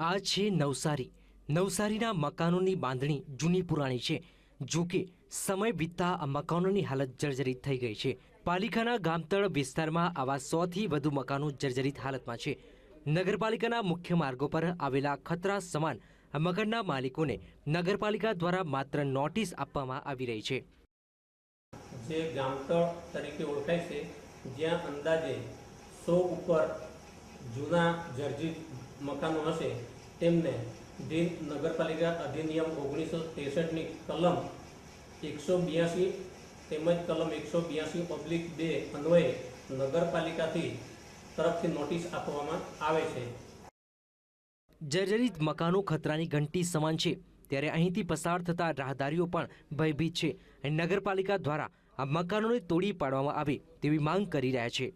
આ છે નવસારી. નવસારીના મકાનોની બાંધણી જૂની પુરાણી છે. જો કે સમય વીતતા આ મકાનોની હાલત જર્જરિત થઈ ગઈ છે. પાલિકાના ગામતળ વિસ્તારમાં આવા સોથી વધુ મકાનો જર્જરિત હાલતમાં છે. નગરપાલિકાના મુખ્ય માર્ગો પર આવેલા ખતરા સમાન મકાનના માલિકોને નગરપાલિકા દ્વારા માત્ર નોટિસ આપવામાં આવી રહી છે. જે ગામતળ તરીકે ઓળખાય છે, જ્યાં અંદાજે સો ઉપર જૂના જર્જિત મકાનો હશે. તેમને જે નગરપાલિકા અધિનિયમ ઓગણીસો ત્રેસઠની કલમ એકસો બ્યાસી તેમજ કલમ એકસો બ્યાસી પબ્લિક બે અન્વયે નગરપાલિકાથી તરફથી નોટિસ આપવામાં આવે છે. જર્જરિત મકાનો ખતરાની ઘંટી સમાન છે. ત્યારે અહીંથી પસાર થતા રાહદારીઓ પણ ભયભીત છે અને નગરપાલિકા દ્વારા આ મકાનોને તોડી પાડવામાં આવે તેવી માંગ કરી રહ્યા છે.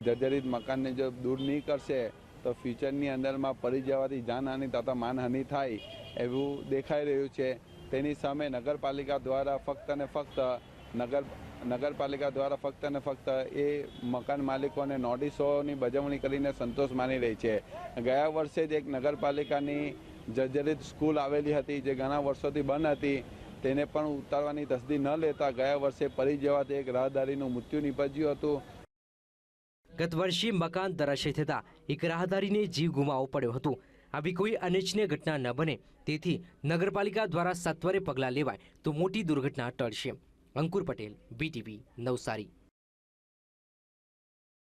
જર્જરિત મકાનને જો દૂર નહીં કરશે તો ફ્યુચરની અંદરમાં પડી જવાથી જાનહાનિ તથા માનહાનિ થાય એવું દેખાઈ રહ્યું છે. તેની સામે નગરપાલિકા દ્વારા ફક્ત ને ફક્ત નગર, નગરપાલિકા દ્વારા ફક્ત ને ફક્ત એ મકાન માલિકોને નોટિસોની બજવણી કરીને સંતોષ માની રહી છે. ગયા વર્ષે જ એક નગરપાલિકાની જર્જરિત સ્કૂલ આવેલી હતી જે ઘણા વર્ષોથી બંધ હતી. તેને પણ ઉતારવાની તસદી ન લેતા ગયા વર્ષે પડી જવાથી એક રાહદારીનું મૃત્યુ નીપજ્યું હતું. ગત વર્ષે મકાન ધરાશય થતાં એક રાહદારીને જીવ ગુમાવવો પડ્યો હતો. આવી કોઈ અનિચ્છનીય ઘટના ન બને. તેથી નગરપાલિકા દ્વારા સત્વરે પગલાં લેવાય તો મોટી દુર્ઘટના ટળશે. અંકુર પટેલ બીટીવી નવસારી.